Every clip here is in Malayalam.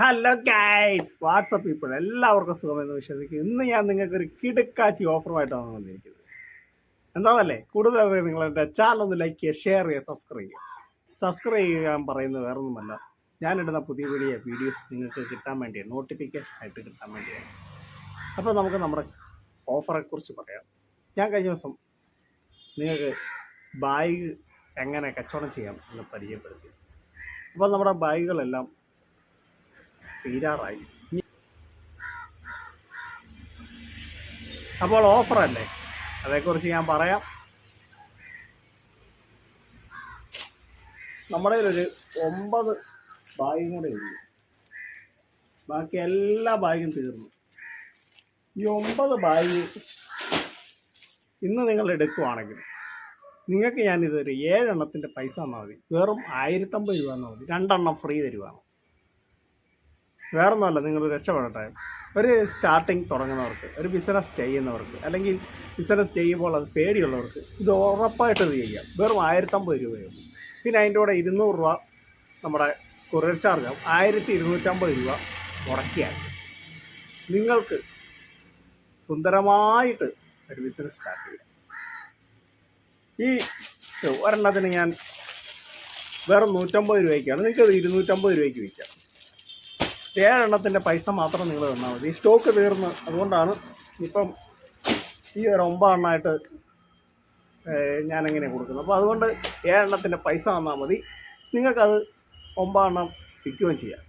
ഹലോ ഗൈസ് വാട്സപ്പ് പീപ്പിൾ എല്ലാവർക്കും സുഖമെന്ന് വിശ്വസിക്കും ഇന്ന് ഞാൻ നിങ്ങൾക്ക് ഒരു കിടക്കാച്ചി ഓഫറുമായിട്ടാണ് വന്നിരിക്കുന്നത്. എന്താണല്ലേ കൂടുതൽ അറിയാൻ നിങ്ങൾ എന്റെ ചാനൽ ഒന്ന് ലൈക്ക് ചെയ്യുക ഷെയർ ചെയ്യുക സബ്സ്ക്രൈബ് ചെയ്യുക. സബ്സ്ക്രൈബ് ചെയ്യാൻ പറയുന്നത് വേറെ ഒന്നുമല്ല ഞാനിടുന്ന പുതിയ പുതിയ വീഡിയോസ് നിങ്ങൾക്ക് കിട്ടാൻ വേണ്ടിയാണ് നോട്ടിഫിക്കേഷൻ ആയിട്ട് കിട്ടാൻ വേണ്ടിയാണ് അപ്പോൾ നമുക്ക് നമ്മുടെ ഓഫറെക്കുറിച്ച് പറയാം. ഞാൻ കഴിഞ്ഞ ദിവസം നിങ്ങൾക്ക് ബാഗ് എങ്ങനെ കച്ചവടം ചെയ്യാം എന്ന് പരിചയപ്പെടുത്തി. അപ്പോൾ നമ്മുടെ ബാഗുകളെല്ലാം തീരാറായി. അപ്പോൾ ഓഫറല്ലേ അതേക്കുറിച്ച് ഞാൻ പറയാം. നമ്മുടെ ഒരു ഒമ്പത് ബാഗും കൂടെ ഉള്ളു. ബാക്കി എല്ലാ ബാഗും തീർന്നു. ഈ ഒമ്പത് ബാഗ് ഇന്ന് നിങ്ങൾ എടുക്കുവാണെങ്കിൽ നിങ്ങൾക്ക് ഞാനിതൊരു ഏഴെണ്ണത്തിന്റെ പൈസ തന്നാൽ മതി. വെറും ആയിരത്തമ്പത് രൂപ തന്നാൽ മതി. രണ്ടെണ്ണം ഫ്രീ തരുവാണ്. വേറൊന്നുമല്ല നിങ്ങൾ രക്ഷപ്പെടട്ടെ. ഒരു സ്റ്റാർട്ടിങ് തുടങ്ങുന്നവർക്ക് ഒരു ബിസിനസ് ചെയ്യുന്നവർക്ക് അല്ലെങ്കിൽ ബിസിനസ് ചെയ്യുമ്പോൾ അത് പേടിയുള്ളവർക്ക് ഇത് ഉറപ്പായിട്ട് ഇത് ചെയ്യാം. വെറും ആയിരത്തമ്പത് രൂപയോ പിന്നെ അതിന്റെ കൂടെ ഇരുന്നൂറ് രൂപ നമ്മുടെ കൊറിയർ ചാർജ് ആവും. ആയിരത്തി ഇരുന്നൂറ്റമ്പത് രൂപ മുടക്കിയാൽ നിങ്ങൾക്ക് സുന്ദരമായിട്ട് ഒരു ബിസിനസ് സ്റ്റാർട്ട് ചെയ്യാം. ഈ ഒരെണ്ണത്തിന് ഞാൻ വെറും നൂറ്റമ്പത് രൂപയ്ക്കാണ്. നിങ്ങൾക്ക് ഇരുന്നൂറ്റമ്പത് രൂപയ്ക്ക് വിൽക്കാം. ഏഴെണ്ണത്തിന്റെ പൈസ മാത്രം നിങ്ങൾ തന്നാൽ മതി. ഈ സ്റ്റോക്ക് തീർന്ന് അതുകൊണ്ടാണ് ഇപ്പം ഈ ഒരു ഒമ്പതെണ്ണമായിട്ട് ഞാനെങ്ങനെ കൊടുക്കുന്നത്. അപ്പോൾ അതുകൊണ്ട് ഏഴെണ്ണത്തിന്റെ പൈസ തന്നാൽ മതി. നിങ്ങൾക്കത് ഒമ്പതെണ്ണം വിൽക്കുകയും ചെയ്യാം.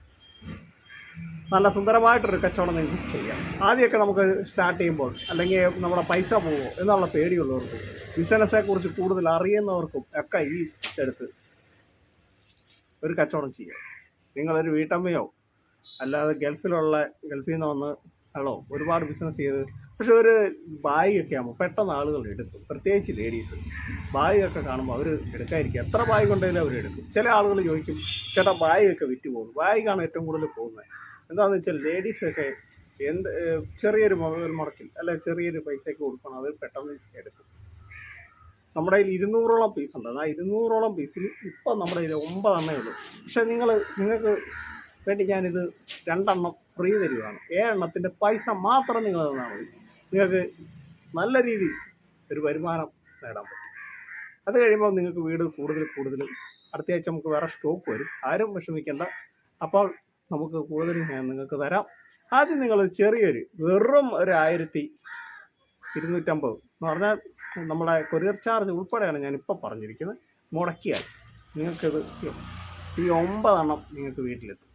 നല്ല സുന്ദരമായിട്ടൊരു കച്ചവടം നിങ്ങൾക്ക് ചെയ്യാം. ആദ്യമൊക്കെ നമുക്ക് സ്റ്റാർട്ട് ചെയ്യുമ്പോൾ അല്ലെങ്കിൽ നമ്മുടെ പൈസ പോവോ എന്നുള്ള പേടിയുള്ളവർക്കും ബിസിനസ്സെക്കുറിച്ച് കൂടുതൽ അറിയുന്നവർക്കും ഒക്കെ ഈ എടുത്ത് ഒരു കച്ചവടം ചെയ്യാം. നിങ്ങളൊരു വീട്ടമ്മയോ അല്ലാതെ ഗൾഫിലുള്ള ഗൾഫിൽ നിന്ന് വന്ന് ആളോ ഒരുപാട് ബിസിനസ് ചെയ്ത് പക്ഷെ ഒരു ബാഗൊക്കെ ആകുമ്പോൾ പെട്ടെന്ന് ആളുകൾ എടുക്കും. പ്രത്യേകിച്ച് ലേഡീസ് ബാഗൊക്കെ കാണുമ്പോൾ അവർ എടുക്കാതിരിക്കും. എത്ര ബായി കൊണ്ടെങ്കിലും അവർ എടുക്കും. ചില ആളുകൾ ചോദിക്കും ചേട്ടാ ബാഗൊക്കെ വിറ്റ് പോകും ബായിക്കാണ് ഏറ്റവും കൂടുതൽ പോകുന്നത്. എന്താണെന്ന് വെച്ചാൽ ലേഡീസൊക്കെ എന്ത് ചെറിയൊരു മൊബൈൽ മുടക്കിൽ അല്ലെ ചെറിയൊരു പൈസയൊക്കെ കൊടുക്കണം അത് പെട്ടെന്ന് എടുക്കും. നമ്മുടെ കയ്യിൽ ഇരുന്നൂറോളം പീസ് ഉണ്ട്. ആ ഇരുന്നൂറോളം പീസിൽ ഇപ്പം നമ്മുടെ കയ്യിൽ ഒമ്പതെണ്ണേ ഉള്ളൂ. പക്ഷേ നിങ്ങൾ നിങ്ങൾക്ക് വേണ്ടി ഞാനിത് രണ്ടെണ്ണം ഫ്രീ തരികയാണ് ഏഴെണ്ണത്തിന്റെ പൈസ മാത്രം നിങ്ങൾ തന്നാൽ മതി. നിങ്ങൾക്ക് നല്ല രീതിയിൽ ഒരു വരുമാനം നേടാൻ പറ്റും. അത് കഴിയുമ്പോൾ നിങ്ങൾക്ക് വീട് കൂടുതൽ കൂടുതൽ അടുത്ത ആഴ്ച നമുക്ക് വേറെ സ്റ്റോക്ക് വരും. ആരും വിഷമിക്കേണ്ട. അപ്പോൾ നമുക്ക് കൂടുതൽ ഞാൻ നിങ്ങൾക്ക് തരാം. ആദ്യം നിങ്ങൾ ചെറിയൊരു വെറും ഒരു ആയിരത്തി ഇരുന്നൂറ്റമ്പത് എന്ന് പറഞ്ഞാൽ നമ്മുടെ കൊറിയർ ചാർജ് ഉൾപ്പെടെയാണ് ഞാൻ ഇപ്പോൾ പറഞ്ഞിരിക്കുന്നത്. മുടക്കിയാൽ നിങ്ങൾക്കിത് ഈ ഒമ്പതെണ്ണം നിങ്ങൾക്ക് വീട്ടിലെത്തും.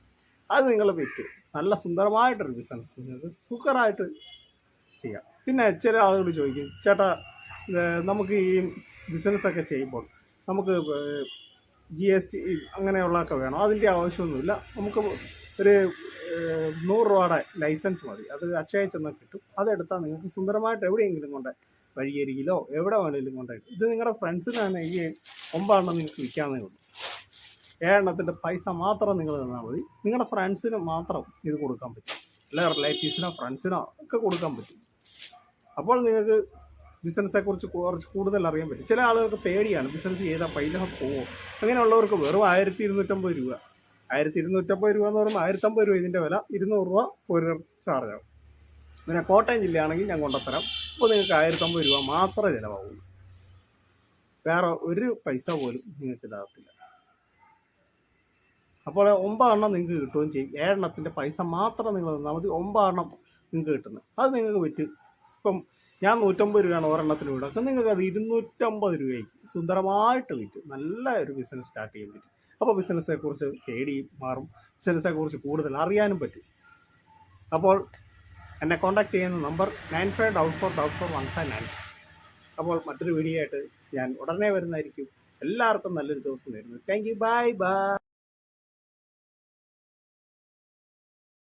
അത് നിങ്ങൾ വിറ്റ് നല്ല സുന്ദരമായിട്ടൊരു ബിസിനസ് സുഖമായിട്ട് ചെയ്യാം. പിന്നെ ചില ആളുകൾ ചോദിക്കും ചേട്ടാ നമുക്ക് ഈ ബിസിനസ്സൊക്കെ ചെയ്യുമ്പോൾ നമുക്ക് ജി എസ് ടി അങ്ങനെയുള്ളതൊക്കെ വേണം? അതിന്റെ ആവശ്യമൊന്നുമില്ല. നമുക്ക് ഒരു നൂറ് രൂപയുടെ ലൈസൻസ് മതി. അത് അക്ഷയ ചെന്നാൽ കിട്ടും. അതെടുത്താൽ നിങ്ങൾക്ക് സുന്ദരമായിട്ട് എവിടെയെങ്കിലും കൊണ്ട് വഴിയരികിലോ എവിടെ വേണമെങ്കിലും കൊണ്ടായിട്ട് ഇത് നിങ്ങളുടെ ഫ്രണ്ട്സിന് തന്നെ ഈ ഒമ്പതെണ്ണം നിങ്ങൾക്ക് വിൽക്കാവുന്നേ ഉള്ളൂ. ഏഴെണ്ണത്തിന്റെ പൈസ മാത്രം നിങ്ങൾ തന്നാൽ മതി. നിങ്ങളുടെ ഫ്രണ്ട്സിന് മാത്രം ഇത് കൊടുക്കാൻ പറ്റും. അല്ല റിലേറ്റീവ്സിനോ ഫ്രണ്ട്സിനോ ഒക്കെ കൊടുക്കാൻ പറ്റും. അപ്പോൾ നിങ്ങൾക്ക് ബിസിനസ്സെക്കുറിച്ച് കുറച്ച് കൂടുതൽ അറിയാൻ പറ്റും. ചില ആളുകൾക്ക് പേടിയാണ് ബിസിനസ് ചെയ്താൽ പൈസ പോവോ? അങ്ങനെയുള്ളവർക്ക് വെറും ആയിരത്തി ഇരുന്നൂറ്റമ്പത് രൂപ. ആയിരത്തി ഇരുന്നൂറ്റമ്പത് രൂപ എന്ന് പറയുമ്പോൾ ആയിരത്തമ്പത് രൂപ ഇതിന്റെ വില ഇരുന്നൂറ് രൂപ ഒരു ചാർജ് ആവും. പിന്നെ കോട്ടയം ജില്ലയാണെങ്കിൽ ഞാൻ കൊണ്ടുത്തരാം. അപ്പോൾ നിങ്ങൾക്ക് ആയിരത്തമ്പത് രൂപ മാത്രമേ ചിലവാകുള്ളൂ. വേറെ ഒരു പൈസ പോലും നിങ്ങൾക്ക് ഇതാകത്തില്ല അപ്പോൾ ഒമ്പതെണ്ണം നിങ്ങൾക്ക് കിട്ടുകയും ചെയ്യും. ഏഴെണ്ണത്തിന്റെ പൈസ മാത്രം നിങ്ങൾ തന്നാൽ മതി. ഒമ്പതെണ്ണം നിങ്ങൾക്ക് കിട്ടുന്നത് അത് നിങ്ങൾക്ക് പറ്റും. ഇപ്പം ഞാൻ നൂറ്റമ്പത് രൂപയാണ് ഒരെണ്ണത്തിന് വിടുക. നിങ്ങൾക്ക് അത് ഇരുന്നൂറ്റമ്പത് രൂപയ്ക്ക് സുന്ദരമായിട്ട് വിറ്റും നല്ല ഒരു ബിസിനസ് സ്റ്റാർട്ട് ചെയ്യാൻ പറ്റും. അപ്പോൾ ബിസിനസ്സെക്കുറിച്ച് തേടി മാറും. ബിസിനസ്സെക്കുറിച്ച് കൂടുതൽ അറിയാനും പറ്റും. അപ്പോൾ എന്നെ കോൺടാക്ട് ചെയ്യുന്ന number nine five double four double four one five nine അപ്പോൾ മറ്റൊരു വീഡിയോ ആയിട്ട് ഞാൻ ഉടനെ വരുന്നതായിരിക്കും. എല്ലാവർക്കും നല്ലൊരു ദിവസം വരുന്നത് താങ്ക് യു ബൈ ബൈ